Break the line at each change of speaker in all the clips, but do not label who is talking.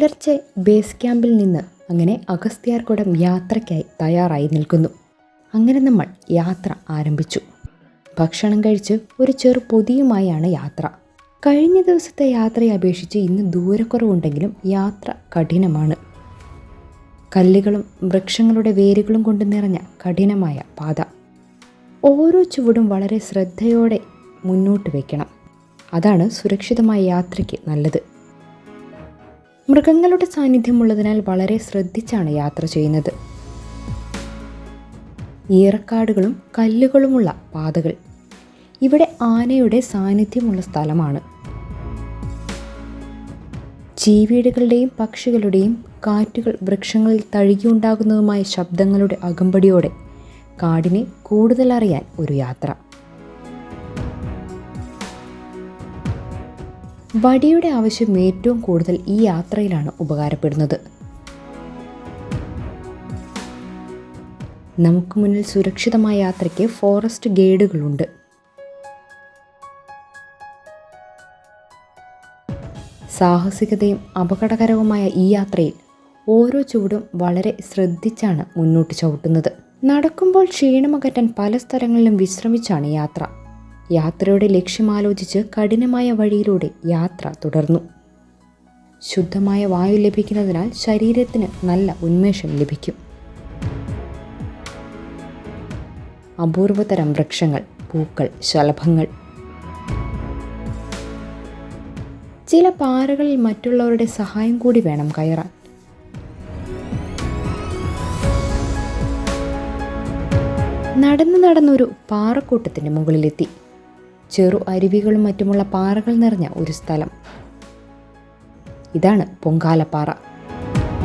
പുലർച്ചെ ബേസ് ക്യാമ്പിൽ നിന്ന് അങ്ങനെ അഗസ്ത്യാർകുടം യാത്രയ്ക്കായി തയ്യാറായി നിൽക്കുന്നു. അങ്ങനെ നമ്മൾ യാത്ര ആരംഭിച്ചു. ഭക്ഷണം കഴിച്ച് ഒരു ചെറു പൊതിയുമായാണ് യാത്ര. കഴിഞ്ഞ ദിവസത്തെ യാത്രയെ അപേക്ഷിച്ച് ഇന്ന് ദൂരക്കുറവുണ്ടെങ്കിലും യാത്ര കഠിനമാണ്. കല്ലുകളും വൃക്ഷങ്ങളുടെ വേരുകളും കൊണ്ട് നിറഞ്ഞ കഠിനമായ പാത. ഓരോ ചുവടും വളരെ ശ്രദ്ധയോടെ മുന്നോട്ട് വയ്ക്കണം അതാണ് സുരക്ഷിതമായ യാത്രയ്ക്ക് നല്ലത്. മൃഗങ്ങളുടെ സാന്നിധ്യമുള്ളതിനാൽ വളരെ ശ്രദ്ധിച്ചാണ് യാത്ര ചെയ്യുന്നത്. ഈറക്കാടുകളും കല്ലുകളുമുള്ള പാതകൾ. ഇവിടെ ആനയുടെ സാന്നിധ്യമുള്ള സ്ഥലമാണ്. ചീവീടുകളുടെയും പക്ഷികളുടെയും കാറ്റുകൾ വൃക്ഷങ്ങളിൽ തഴുകിയുണ്ടാകുന്നതുമായ ശബ്ദങ്ങളുടെ അകമ്പടിയോടെ കാടിനെ കൂടുതലറിയാൻ ഒരു യാത്ര. വടിയുടെ ആവശ്യം ഏറ്റവും കൂടുതൽ ഈ യാത്രയിലാണ് ഉപകാരപ്പെടുന്നത്. നമുക്ക് മുന്നിൽ സുരക്ഷിതമായ യാത്രയ്ക്ക് ഫോറസ്റ്റ് ഗൈഡുകളുണ്ട്. സാഹസികതയും അപകടകരവുമായ ഈ യാത്രയിൽ ഓരോ ചുവടും വളരെ ശ്രദ്ധിച്ചാണ് മുന്നോട്ട് ചവിട്ടുന്നത്. നടക്കുമ്പോൾ ക്ഷീണമകറ്റാൻ പല സ്ഥലങ്ങളിലും വിശ്രമിച്ചാണ് യാത്ര. യാത്രയുടെ ലക്ഷ്യമാലോചിച്ച് കഠിനമായ വഴിയിലൂടെ യാത്ര തുടർന്നു. ശുദ്ധമായ വായു ലഭിക്കുന്നതിനാൽ ശരീരത്തിന് നല്ല ഉന്മേഷം ലഭിക്കും. അപൂർവതരം വൃക്ഷങ്ങൾ പൂക്കൾ ശലഭങ്ങൾ. ചില പാറകളിൽ മറ്റുള്ളവരുടെ സഹായം കൂടി വേണം കയറാൻ. നടന്നു നടന്നൊരു പാറക്കൂട്ടത്തിന്റെ മുകളിലെത്തി. ചെറു അരുവികളും മറ്റുമുള്ള പാറകൾ നിറഞ്ഞ ഒരു സ്ഥലം. ഇതാണ് പൊങ്കാലപ്പാറ.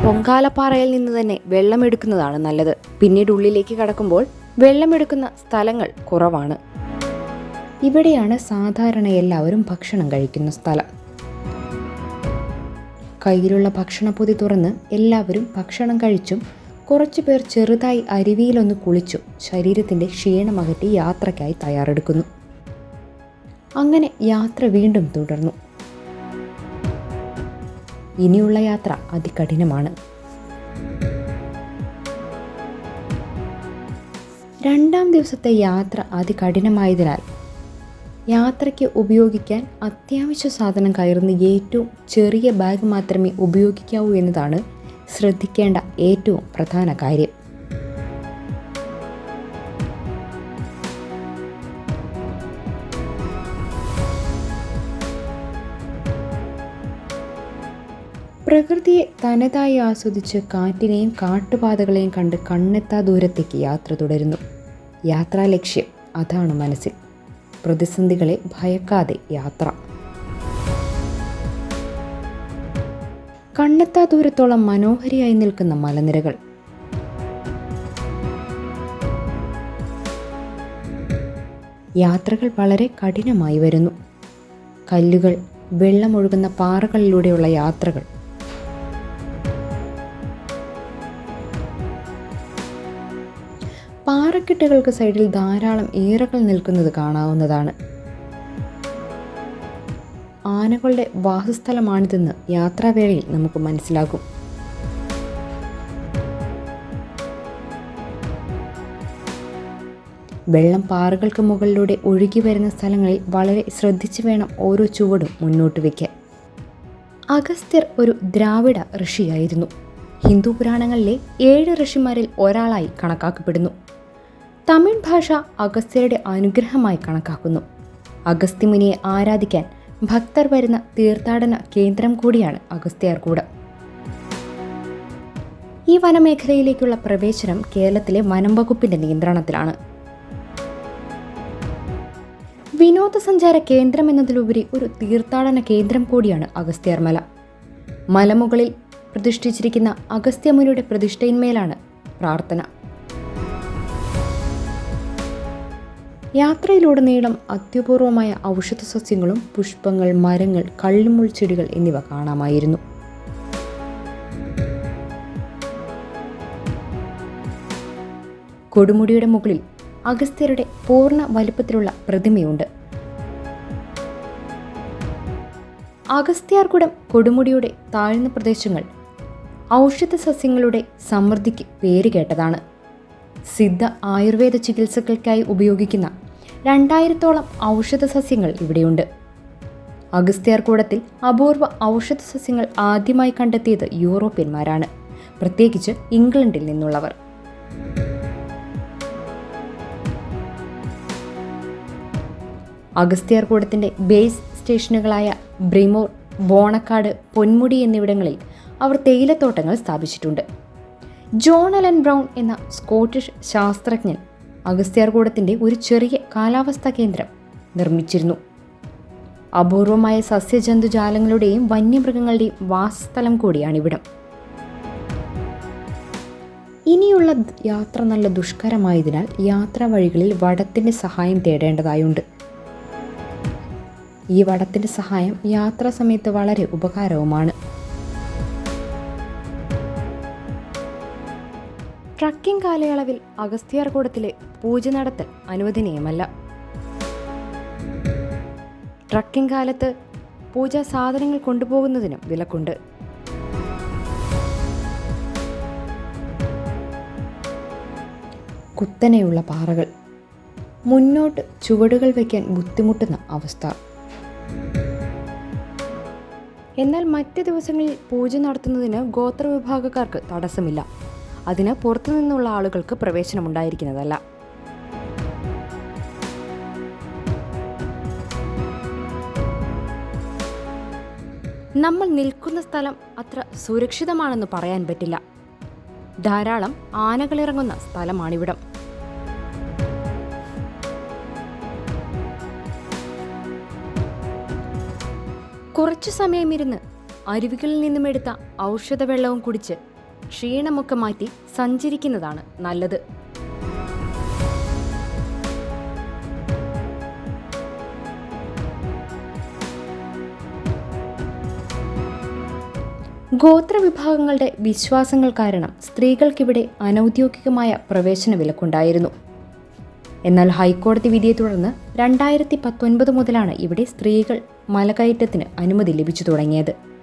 പൊങ്കാലപ്പാറയിൽ നിന്ന് തന്നെ വെള്ളമെടുക്കുന്നതാണ് നല്ലത്. പിന്നീട് ഉള്ളിലേക്ക് കടക്കുമ്പോൾ വെള്ളമെടുക്കുന്ന സ്ഥലങ്ങൾ കുറവാണ്. ഇവിടെയാണ് സാധാരണ എല്ലാവരും ഭക്ഷണം കഴിക്കുന്ന സ്ഥലം. കയ്യിലുള്ള ഭക്ഷണപ്പൊതി തുറന്ന് എല്ലാവരും ഭക്ഷണം കഴിച്ചും കുറച്ചു പേർ ചെറുതായി അരുവിയിലൊന്ന് കുളിച്ചും ശരീരത്തിന്റെ ക്ഷീണമകറ്റി യാത്രയ്ക്കായി തയ്യാറെടുക്കുന്നു. അങ്ങനെ യാത്ര വീണ്ടും തുടർന്നു. ഇനിയുള്ള യാത്ര അതികഠിനമാണ്. രണ്ടാം ദിവസത്തെ യാത്ര അതികഠിനമായതിനാൽ യാത്രയ്ക്ക് ഉപയോഗിക്കാൻ അത്യാവശ്യ സാധനം കയറുന്ന ഏറ്റവും ചെറിയ ബാഗ് മാത്രമേ ഉപയോഗിക്കാവൂ എന്നതാണ് ശ്രദ്ധിക്കേണ്ട ഏറ്റവും പ്രധാന കാര്യം. പ്രകൃതിയെ തനതായി ആസ്വദിച്ച് കാറ്റിനെയും കാട്ടുപാതകളെയും കണ്ട് കണ്ണെത്താ ദൂരത്തേക്ക് യാത്ര തുടരുന്നു. യാത്രാ ലക്ഷ്യം അതാണ് മനസ്സിൽ. പ്രതിസന്ധികളെ ഭയക്കാതെ യാത്ര. കണ്ണെത്താ ദൂരത്തോളം മനോഹരിയായി നിൽക്കുന്ന മലനിരകൾ. യാത്രകൾ വളരെ കഠിനമായി വരുന്നു. കല്ലുകൾ വെള്ളമൊഴുകുന്ന പാറകളിലൂടെയുള്ള യാത്രകൾ പാറക്കെട്ടുകൾക്ക് സൈഡിൽ ധാരാളം ഈറകൾ നിൽക്കുന്നത് കാണാവുന്നതാണ്. ആനകളുടെ വാസസ്ഥലമാണിതെന്ന് യാത്രാവേളയിൽ നമുക്ക് മനസ്സിലാകും. വെള്ളം പാറകൾക്ക് മുകളിലൂടെ ഒഴുകി വരുന്ന സ്ഥലങ്ങളിൽ വളരെ ശ്രദ്ധിച്ചു വേണം ഓരോ ചുവടും മുന്നോട്ട് വയ്ക്കാൻ അഗസ്ത്യർ ഒരു ദ്രാവിഡ ഋഷിയായിരുന്നു. ഹിന്ദു പുരാണങ്ങളിലെ ഏഴ് ഋഷിമാരിൽ ഒരാളായി കണക്കാക്കപ്പെടുന്നു. തമിഴ് ഭാഷ അഗസ്ത്യരുടെ അനുഗ്രഹമായി കണക്കാക്കുന്നു. അഗസ്ത്യമുനിയെ ആരാധിക്കാൻ ഭക്തർ വരുന്ന തീർത്ഥാടന കേന്ദ്രം കൂടിയാണ് അഗസ്ത്യാർകൂടം. ഈ വനമേഖലയിലേക്കുള്ള പ്രവേശനം കേരളത്തിലെ വനം വകുപ്പിന്റെ നിയന്ത്രണത്തിലാണ്. വിനോദസഞ്ചാര കേന്ദ്രം എന്നതിലുപരി ഒരു തീർത്ഥാടന കേന്ദ്രം കൂടിയാണ് അഗസ്ത്യാർമല. മലമുകളിൽ പ്രതിഷ്ഠിച്ചിരിക്കുന്ന അഗസ്ത്യമുനിയുടെ പ്രതിഷ്ഠയിന്മേലാണ് പ്രാർത്ഥന. യാത്രയിലുടനീളം അത്യപൂർവമായ ഔഷധ സസ്യങ്ങളും പുഷ്പങ്ങൾ മരങ്ങൾ കള്ളിമുൾ ചെടികൾ എന്നിവ കാണാമായിരുന്നു. കൊടുമുടിയുടെ മുകളിൽ അഗസ്ത്യരുടെ പൂർണ വലുപ്പത്തിലുള്ള പ്രതിമയുണ്ട്. അഗസ്ത്യാർകുടം കൊടുമുടിയുടെ താഴ്ന്ന പ്രദേശങ്ങൾ ഔഷധ സസ്യങ്ങളുടെ സമൃദ്ധിക്ക് പേരുകേട്ടതാണ്. സിദ്ധ ആയുർവേദ ചികിത്സകൾക്കായി ഉപയോഗിക്കുന്ന രണ്ടായിരത്തോളം ഔഷധ സസ്യങ്ങൾ ഇവിടെയുണ്ട്. അഗസ്ത്യാർകൂടത്തിൽ അപൂർവ ഔഷധ സസ്യങ്ങൾ ആദ്യമായി കണ്ടെത്തിയത് യൂറോപ്യന്മാരാണ്. പ്രത്യേകിച്ച് ഇംഗ്ലണ്ടിൽ നിന്നുള്ളവർ. അഗസ്ത്യാർകൂടത്തിന്റെ ബേസ് സ്റ്റേഷനുകളായ ബ്രിമോർ ബോണക്കാട് പൊന്മുടി എന്നിവിടങ്ങളിൽ അവർ തേയിലത്തോട്ടങ്ങൾ സ്ഥാപിച്ചിട്ടുണ്ട്. ജോൺ അലൻ ബ്രൗൺ എന്ന സ്കോട്ടിഷ് ശാസ്ത്രജ്ഞൻ അഗസ്ത്യാർകൂടത്തിന്റെ ഒരു ചെറിയ കാലാവസ്ഥാ കേന്ദ്രം നിർമ്മിച്ചിരുന്നു. അപൂർവമായ സസ്യജന്തുജാലങ്ങളുടെയും വന്യമൃഗങ്ങളുടെയും വാസസ്ഥലം കൂടിയാണിവിടം ഇനിയുള്ള യാത്ര നല്ല ദുഷ്കരമായതിനാൽ യാത്രാ വഴികളിൽ വടത്തിന്റെ സഹായം തേടേണ്ടതായുണ്ട്. ഈ വടത്തിന്റെ സഹായം യാത്രാ സമയത്ത് വളരെ ഉപകാരവുമാണ്. ട്രക്കിംഗ് കാലയളവിൽ അഗസ്ത്യാർകൂടത്തിലെ പൂജ നടത്തൽ അനുവദനീയമല്ല. ട്രക്കിംഗ് കാലത്ത് പൂജാ സാധനങ്ങൾ കൊണ്ടുപോകുന്നതിനും വിലക്കുണ്ട്. കുത്തനെയുള്ള പാറകൾ. മുന്നോട്ട് ചുവടുകൾ വയ്ക്കാൻ ബുദ്ധിമുട്ടുന്ന അവസ്ഥ. എന്നാൽ മറ്റ് ദിവസങ്ങളിൽ പൂജ നടത്തുന്നതിന് ഗോത്ര വിഭാഗക്കാർക്ക് തടസ്സമില്ല. അതിന് പുറത്തുനിന്നുള്ള ആളുകൾക്ക് പ്രവേശനമുണ്ടായിരിക്കുന്നതല്ല. നമ്മൾ നിൽക്കുന്ന സ്ഥലം അത്ര സുരക്ഷിതമാണെന്ന് പറയാൻ പറ്റില്ല. ധാരാളം ആനകളിറങ്ങുന്ന സ്ഥലമാണിവിടം. കുറച്ചു സമയമിരുന്ന് അരുവികളിൽ നിന്നും എടുത്ത ഔഷധവെള്ളവും കുടിച്ച് ക്ഷീണമൊക്കെ മാറ്റി സഞ്ചരിക്കുന്നതാണ് നല്ലത്. ഗോത്രവിഭാഗങ്ങളുടെ വിശ്വാസങ്ങൾ കാരണം സ്ത്രീകൾക്കിവിടെ അനൗദ്യോഗികമായ പ്രവേശന വിലക്കുണ്ടായിരുന്നു. എന്നാൽ ഹൈക്കോടതി വിധിയെ തുടർന്ന് രണ്ടായിരത്തി പത്തൊൻപത് മുതലാണ് ഇവിടെ സ്ത്രീകൾ മലകയറ്റത്തിന് അനുമതി ലഭിച്ചു തുടങ്ങിയത്.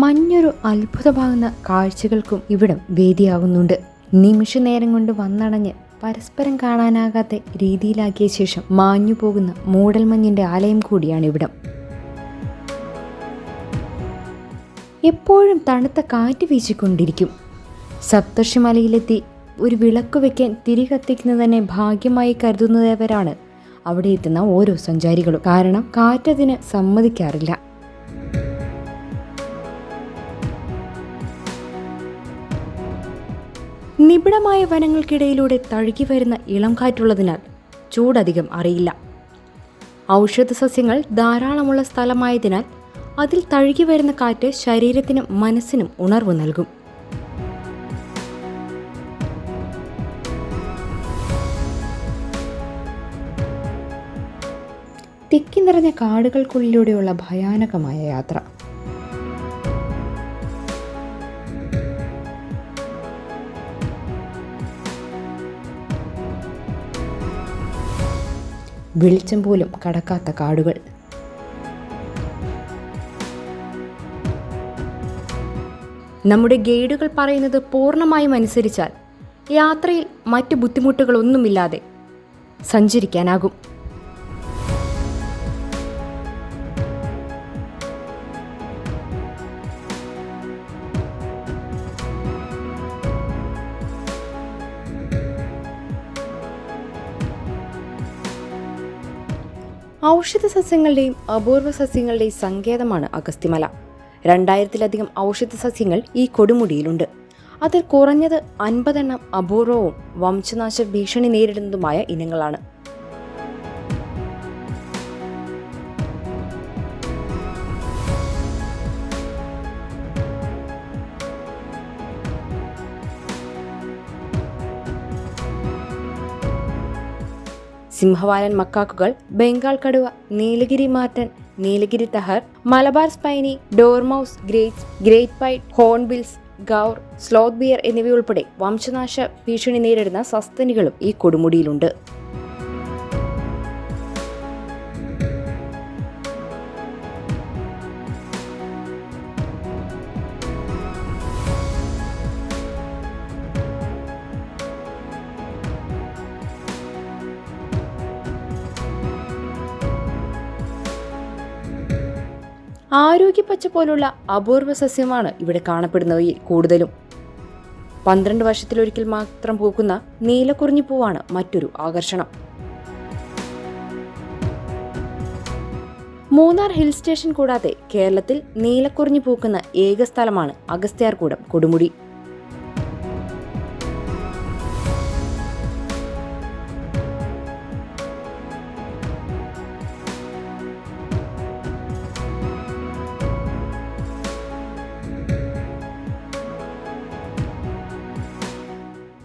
മഞ്ഞൊരു അത്ഭുതമാകുന്ന കാഴ്ചകൾക്കും ഇവിടം വേദിയാകുന്നുണ്ട്. നിമിഷ നേരം കൊണ്ട് വന്നടഞ്ഞ് പരസ്പരം കാണാനാകാത്ത രീതിയിലാക്കിയ ശേഷം മാഞ്ഞു പോകുന്ന മൂടൽമഞ്ഞിന്റെ ആലയം കൂടിയാണ് ഇവിടം. എപ്പോഴും തണുത്ത കാറ്റ് വീശിക്കൊണ്ടിരിക്കും. സപ്തർഷിമലയിലെത്തി ഒരു വിളക്ക് വെക്കാൻ തിരി കത്തിക്കുന്നത് തന്നെ ഭാഗ്യമായി കരുതുന്നവരാണ് അവിടെ എത്തുന്ന ഓരോ സഞ്ചാരികളും. കാരണം കാറ്റതിന് സമ്മതിക്കാറില്ല. നിബിഡമായ വനങ്ങൾക്കിടയിലൂടെ തഴുകി വരുന്ന ഇളം കാറ്റുള്ളതിനാൽ ചൂടധികം അറിയില്ല. ഔഷധ സസ്യങ്ങൾ ധാരാളമുള്ള സ്ഥലമായതിനാൽ അതിൽ തഴുകി വരുന്ന കാറ്റ് ശരീരത്തിനും മനസ്സിനും ഉണർവ് നൽകും. തിക്കി നിറഞ്ഞ കാടുകൾക്കുള്ളിലൂടെയുള്ള ഭയാനകമായ യാത്ര. വെളിച്ചം പോലും കടക്കാത്ത കാടുകൾ. നമ്മുടെ ഗൈഡുകൾ പറയുന്നത് പൂർണമായും അനുസരിച്ചാൽ യാത്രയിൽ മറ്റു ബുദ്ധിമുട്ടുകളൊന്നുമില്ലാതെ സഞ്ചരിക്കാനാകും. ഔഷധ സസ്യങ്ങളുടെയും അപൂർവ സസ്യങ്ങളുടെയും സങ്കേതമാണ് അഗസ്തിമല രണ്ടായിരത്തിലധികം ഔഷധ സസ്യങ്ങൾ ഈ കൊടുമുടിയിലുണ്ട്. അതിൽ കുറഞ്ഞത് അൻപതെണ്ണം അപൂർവവും വംശനാശ ഭീഷണി നേരിടുന്നതുമായ ഇനങ്ങളാണ്. സിംഹവാലൻ മക്കാക്കുകൾ ബംഗാൾ കടുവ Nilgiri marten Nilgiri tahr Malabar spiny dormouse great great pied hornbills gaur sloth bear എന്നിവയുൾപ്പെടെ വംശനാശ ഭീഷണി നേരിടുന്ന സസ്തനികളും ഈ കൊടുമുടിയിലുണ്ട്. ആരോഗ്യപ്പച്ച പോലുള്ള അപൂർവ സസ്യമാണ് ഇവിടെ കാണപ്പെടുന്നവയിൽ കൂടുതലും. പന്ത്രണ്ട് വർഷത്തിലൊരിക്കൽ മാത്രം പൂക്കുന്ന നീലക്കുറിഞ്ഞി പൂവാണ് മറ്റൊരു ആകർഷണം. മൂന്നാർ ഹിൽ സ്റ്റേഷൻ കൂടാതെ കേരളത്തിൽ നീലക്കുറിഞ്ഞി പൂക്കുന്ന ഏക സ്ഥലമാണ് അഗസ്ത്യാർകൂടം കൊടുമുടി.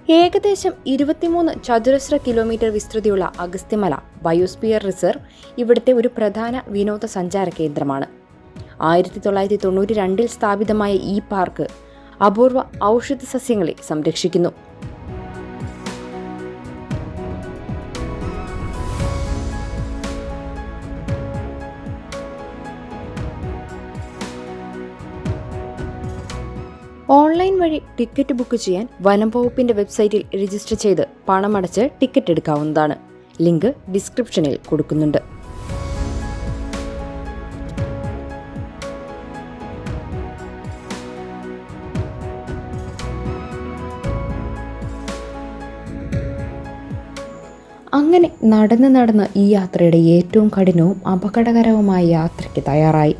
ഏകദേശം ഇരുപത്തിമൂന്ന് ചതുരശ്ര കിലോമീറ്റർ വിസ്തൃതിയുള്ള അഗസ്ത്യമല ബയോസ്പിയർ റിസർവ് ഇവിടുത്തെ ഒരു പ്രധാന വിനോദസഞ്ചാര കേന്ദ്രമാണ്. ആയിരത്തി തൊള്ളായിരത്തി തൊണ്ണൂറ്റി രണ്ടിൽ സ്ഥാപിതമായ ഈ പാർക്ക് അപൂർവ ഔഷധ സസ്യങ്ങളെ സംരക്ഷിക്കുന്നു. ഓൺലൈൻ വഴി ടിക്കറ്റ് ബുക്ക് ചെയ്യാൻ വനം വകുപ്പിന്റെ വെബ്സൈറ്റിൽ രജിസ്റ്റർ ചെയ്ത് പണമടച്ച് ടിക്കറ്റ് എടുക്കാവുന്നതാണ്. ലിങ്ക് ഡിസ്ക്രിപ്ഷനിൽ കൊടുക്കുന്നുണ്ട്. അങ്ങനെ നടന്ന് നടന്ന് ഈ യാത്രയുടെ ഏറ്റവും കഠിനവും അപകടകരവുമായ യാത്രയ്ക്ക് തയ്യാറായി.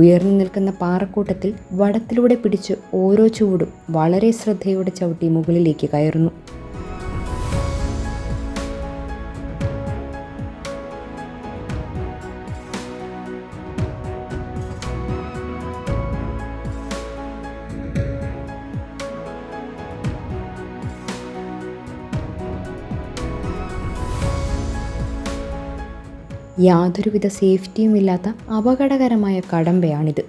ഉയർന്നു നിൽക്കുന്ന പാറക്കൂട്ടത്തിൽ വടത്തിലൂടെ പിടിച്ച് ഓരോ ചുവടും വളരെ ശ്രദ്ധയോടെ ചവിട്ടി മുകളിലേക്ക് കയറുന്നു. യാതൊരുവിധ സേഫ്റ്റിയും ഇല്ലാത്ത അപകടകരമായ കടമ്പയാണിത്.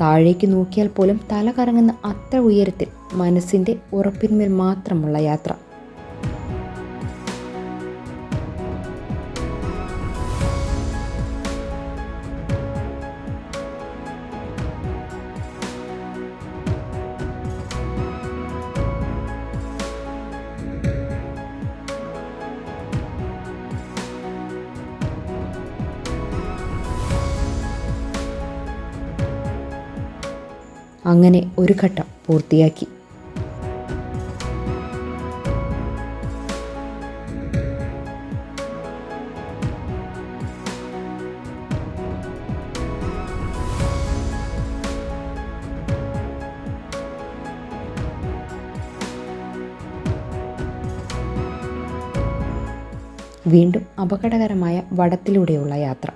താഴേക്ക് നോക്കിയാൽ പോലും തല കറങ്ങുന്ന അത്ര ഉയരത്തിൽ മനസ്സിന്റെ ഉറപ്പിന്മേൽ മാത്രമുള്ള യാത്ര. അങ്ങനെ ഒരു ഘട്ടം പൂർത്തിയാക്കി. വീണ്ടും അപകടകരമായ വടത്തിലൂടെയുള്ള യാത്ര.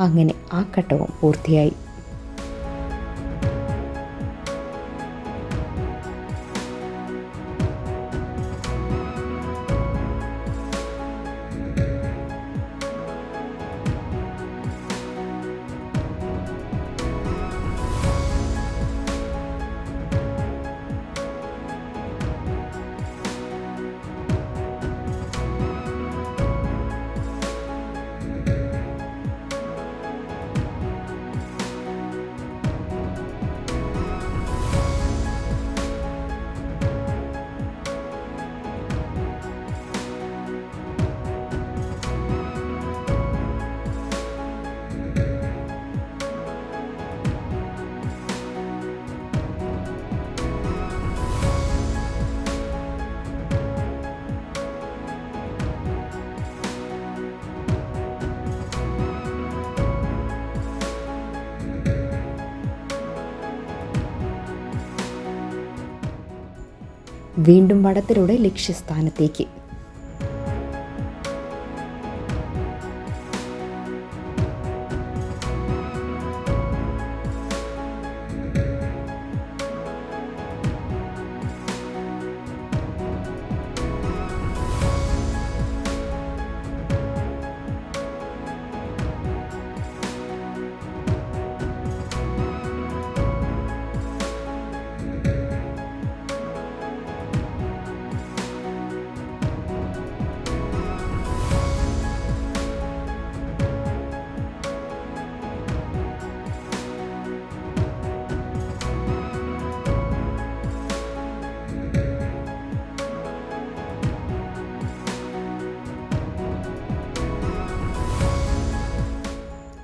അങ്ങനെ ആ ഘട്ടവും പൂർത്തിയായി. വീണ്ടും വടത്തിലൂടെ ലക്ഷ്യസ്ഥാനത്തേക്ക്.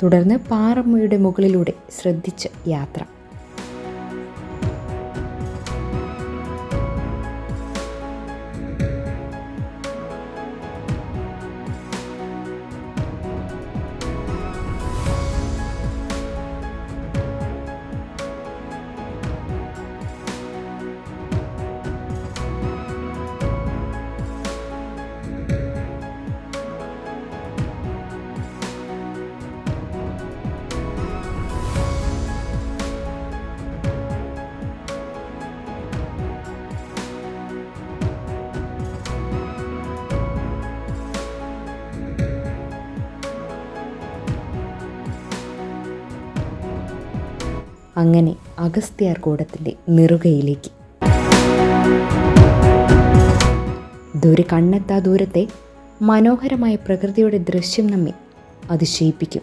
തുടർന്ന് പാറമ്മയുടെ മുകളിലൂടെ ശ്രദ്ധിച്ച് യാത്ര. അങ്ങനെ അഗസ്ത്യാർ കൂടത്തിന്റെ നെറുകയിലേക്ക്. ദൂരെ കണ്ണെത്താ ദൂരത്തെ മനോഹരമായ പ്രകൃതിയുടെ ദൃശ്യം നമ്മെ അതിശയിപ്പിക്കും.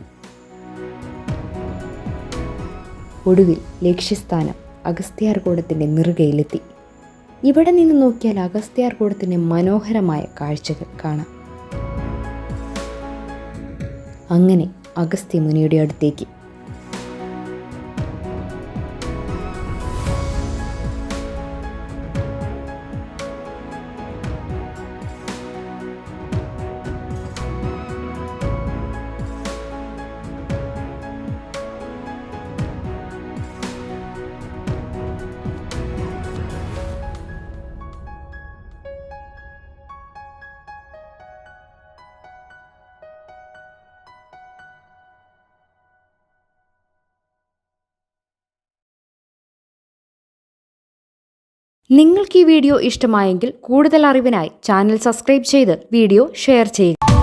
ഒടുവിൽ ലക്ഷ്യസ്ഥാനം അഗസ്ത്യാർകൂടത്തിന്റെ നെറുകയിലെത്തി. ഇവിടെ നിന്ന് നോക്കിയാൽ അഗസ്ത്യാർകൂടത്തിന്റെ മനോഹരമായ കാഴ്ചകൾ കാണാം. അങ്ങനെ അഗസ്ത്യമുനിയുടെ അടുത്തേക്ക് നിങ്ങൾക്ക് ഈ വീഡിയോ ഇഷ്ടമായെങ്കിൽ കൂടുതൽ അറിവിനായി ചാനൽ സബ്സ്ക്രൈബ് ചെയ്ത് വീഡിയോ ഷെയർ ചെയ്യുക.